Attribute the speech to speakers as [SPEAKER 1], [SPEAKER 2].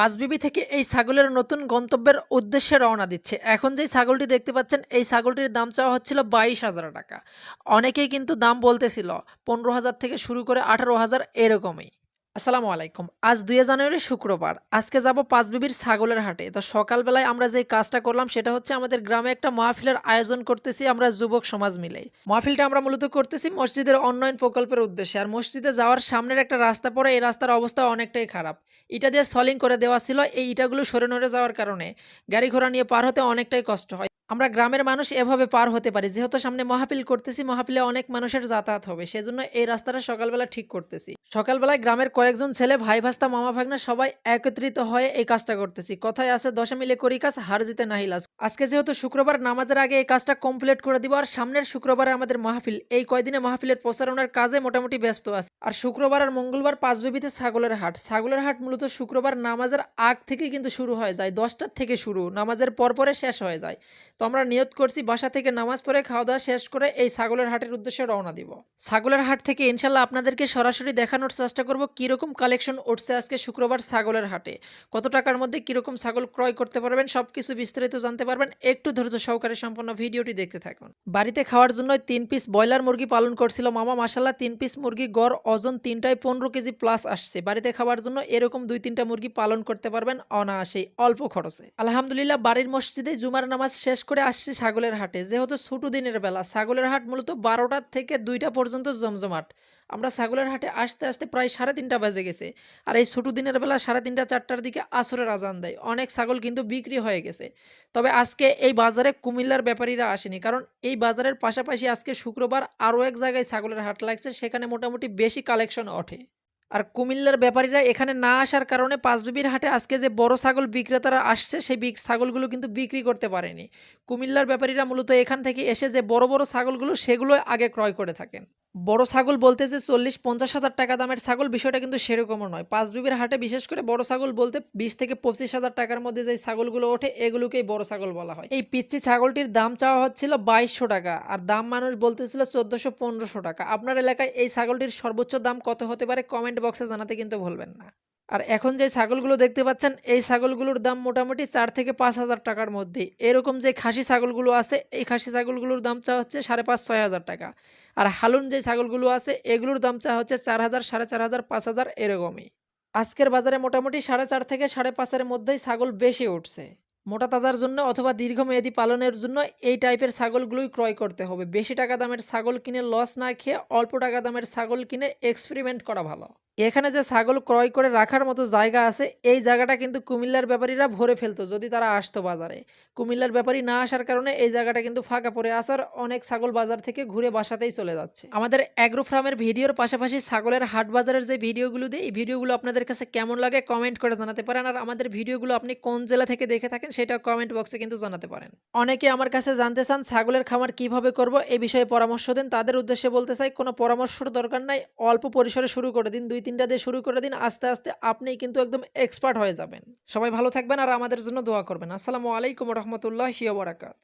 [SPEAKER 1] পাঁচবিবি থেকে এই ছাগলের নতুন গন্তব্যের উদ্দেশ্যে রওনা দিচ্ছে। এখন যেই ছাগলটি দেখতে পাচ্ছেন, এই ছাগলটির দাম চাওয়া হচ্ছিল বাইশ হাজার টাকা। অনেকেই কিন্তু দাম বলতেছিল, পনেরো হাজার থেকে শুরু করে আঠারো হাজার এরকমই। আসসালামু আলাইকুম। আজ দুই জানুয়ারি শুক্রবার। আজকে যাব পাঁচবিবির ছাগলের হাটে। তো সকালবেলায় আমরা যে কাজটা করলাম, সেটা হচ্ছে আমাদের গ্রামে একটা মাহফিলের আয়োজন করতেছি আমরা যুবক সমাজ মিলে। মাহফিলটা আমরা মূলত করতেছি মসজিদের উন্নয়ন প্রকল্পের উদ্দেশ্যে। আর মসজিদে যাওয়ার সামনের একটা রাস্তা পড়ে, এই রাস্তার অবস্থা অনেকটাই খারাপ। ইটা দিয়ে সলিং করে দেওয়া ছিল, এই ইটাগুলো সরে নড়ে যাওয়ার কারণে। গাড়ি ঘোড়া নিয়ে পার হতে অনেকটাই কষ্ট হয়। আমরা গ্রামের মানুষ এভাবে পার হতে পারি। যেহেতু সামনে মহাপিল করতেছি মহাপিলে অনেক মানুষের যাতায়াত হবে, সেজন্য এই রাস্তাটা সকালবেলা ঠিক করতেছি। সকালবেলায় গ্রামের কয়েকজন ছেলে, ভাই, ভাস্তা, মামা, ভাগনা সবাই একত্রিত হয়ে এই কাজটা করতেছি। কথায় আছে, দশে মিলে করি কাজ, হার জিতে নাহিলাস আজকে যেহেতু শুক্রবার, নামাজের আগে এই কাজটা কমপ্লিট করে দিব, আর সামনের শুক্রবারে আমাদের মাহফিল। এই কয়দিনে মাহফিলের প্রচারণার কাজে মোটামুটি ব্যস্ত আছে। আর শুক্রবার আর মঙ্গলবার পাঁচবিবিতে ছাগলের হাট। ছাগলের হাট মূলত শুক্রবার নামাজের আগ থেকে কিন্তু শুরু হয়ে যায়, দশটার থেকে শুরু। নামাজের পরপরে শেষ হয়ে যায়। তো আমরা নিয়ত করছি বাসা থেকে নামাজ পড়ে খাওয়া দাওয়া শেষ করে এই ছাগলের হাটের উদ্দেশ্যে রওনা দিব। ছাগলের হাট থেকে ইনশাল্লাহ আপনাদেরকে সরাসরি দেখানোর চেষ্টা করব কীরকম কালেকশন উঠছে আজকে শুক্রবার ছাগলের হাটে। কত টাকার মধ্যে কীরকম ছাগল ক্রয় করতে পারবেন সব কিছু বিস্তারিত জানতে পারবেন। একটু ধৈর্য সহকারে সম্পূর্ণ ভিডিওটি দেখতে থাকুন। বাড়িতে খাওয়ার জন্য তিন পিস ব্রয়লার মুরগি পালন করছিল মামা। মাসাল্লাহ তিন পিস মুরগি গড় ওজন তিনটায় পনেরো কেজি প্লাস আসছে। বাড়িতে খাওয়ার জন্য এরকম দুই তিনটা মুরগি পালন করতে পারবেন অনায়াসেই, অল্প খরচে। আলহামদুলিল্লাহ, বাড়ির মসজিদে জুমার নামাজ শেষ করে আসছি ছাগলের হাটে। যেহেতু ছোট দিনের বেলা, ছাগলের হাট মূলত বারোটার থেকে দুইটা পর্যন্ত জমজমাট। আমরা ছাগলের হাটে আসতে আসতে প্রায় সাড়ে তিনটা বাজে গেছে। আর এই ছোটো দিনের বেলা সাড়ে তিনটা, চারটার দিকে আসরের আজান দেয়। অনেক ছাগল কিন্তু বিক্রি হয়ে গেছে। তবে আজকে এই বাজারে কুমিল্লার ব্যাপারীরা আসেনি। কারণ এই বাজারের পাশাপাশি আজকে শুক্রবার আরও এক জায়গায় ছাগলের হাট লাগছে। সেখানে মোটামুটি বেশি কালেকশন ওঠে। আর কুমিল্লার ব্যাপারীরা এখানে না আসার কারণে পাঁচবিবির হাটে আজকে যে বড় ছাগল বিক্রেতারা আসছে, সেই ছাগলগুলো কিন্তু বিক্রি করতে পারেনি। কুমিল্লার ব্যাপারীরা মূলত এখান থেকে এসে যে বড় বড় ছাগলগুলো, সেগুলো আগে ক্রয় করে থাকেন। বড় ছাগল বলতে যে চল্লিশ, পঞ্চাশ হাজার টাকা দামের ছাগল বিষয়টা কিন্তু সেরকমও নয়। পাঁচবিবির হাটে বিশেষ করে বড় ছাগল বলতে বিশ থেকে পঁচিশ হাজার টাকার মধ্যে যে ছাগলগুলো ওঠে, এগুলোকেই বড় ছাগল বলা হয়। এই পিচ্ছি ছাগলটির দাম চাওয়া হচ্ছিল বাইশশো টাকা আর দাম মানুষ বলতেছিল চোদ্দোশো, পনেরোশো টাকা। আপনার এলাকায় এই ছাগলটির সর্বোচ্চ দাম কত হতে পারে কমেন্ট বক্সে জানাতে কিন্তু ভুলবেন না। আর এখন যে ছাগলগুলো দেখতে পাচ্ছেন, এই ছাগলগুলোর দাম মোটামুটি চার থেকে পাঁচ হাজার টাকার মধ্যে। এরকম যে খাসি ছাগলগুলো আছে, এই খাসি ছাগলগুলোর দাম চাওয়া হচ্ছে সাড়ে পাঁচ, ছয় হাজার টাকা। আর হালুন যে ছাগলগুলো আছে, এগুলোর দাম চা হচ্ছে চার হাজার, সাড়ে চার হাজার, পাঁচ হাজার এরকমই। আজকের বাজারে মোটামুটি সাড়ে চার থেকে সাড়ে পাঁচের মধ্যেই ছাগল বেশি উঠছে। মোটা তাজার জন্য অথবা দীর্ঘমেয়াদী পালনের জন্য এই টাইপের ছাগলগুলোই ক্রয় করতে হবে। বেশি টাকা দামের ছাগল কিনে লস না খেয়ে অল্প টাকা দামের ছাগল কিনে এক্সপেরিমেন্ট করা ভালো। এখানে যে ছাগল ক্রয় করে রাখার মতো জায়গা আছে, এই জায়গাটা কিন্তু কুমিল্লার ব্যাপারীরা ভরে ফেলতো যদি তারা আসতো বাজারে। কুমিল্লার ব্যাপারী না আসার কারণে এই জায়গাটা কিন্তু ফাঁকা পড়ে আসার অনেক ছাগল বাজার থেকে ঘুরে বাসাতেই চলে যাচ্ছে। আমাদের অ্যাগ্রো ফার্মের ভিডিওর পাশাপাশি ছাগলের হাট বাজারের যে ভিডিওগুলো দিই, এই ভিডিওগুলো আপনাদের কাছে কেমন লাগে কমেন্ট করে জানাতে পারেন। আর আমাদের ভিডিওগুলো আপনি কোন জেলা থেকে দেখে থাকেন সেটা কমেন্ট বক্সে কিন্তু জানাতে পারেন। অনেকে আমার কাছে জানতে চান ছাগলের খামার কীভাবে করব এই বিষয়ে পরামর্শ দেন। তাদের উদ্দেশ্যে বলতে চাই, কোনো পরামর্শর দরকার নাই, অল্প পরিসরে শুরু করে দিন, দুই তিনটা দিয়ে শুরু করে দিন, আস্তে আস্তে আপনি কিন্তু একদম এক্সপার্ট হয়ে যাবেন। সবাই ভালো থাকবেন আর আমাদের জন্য দোয়া করবেন। আসসালামু আলাইকুম রহমতুল্লাহ বারাকাত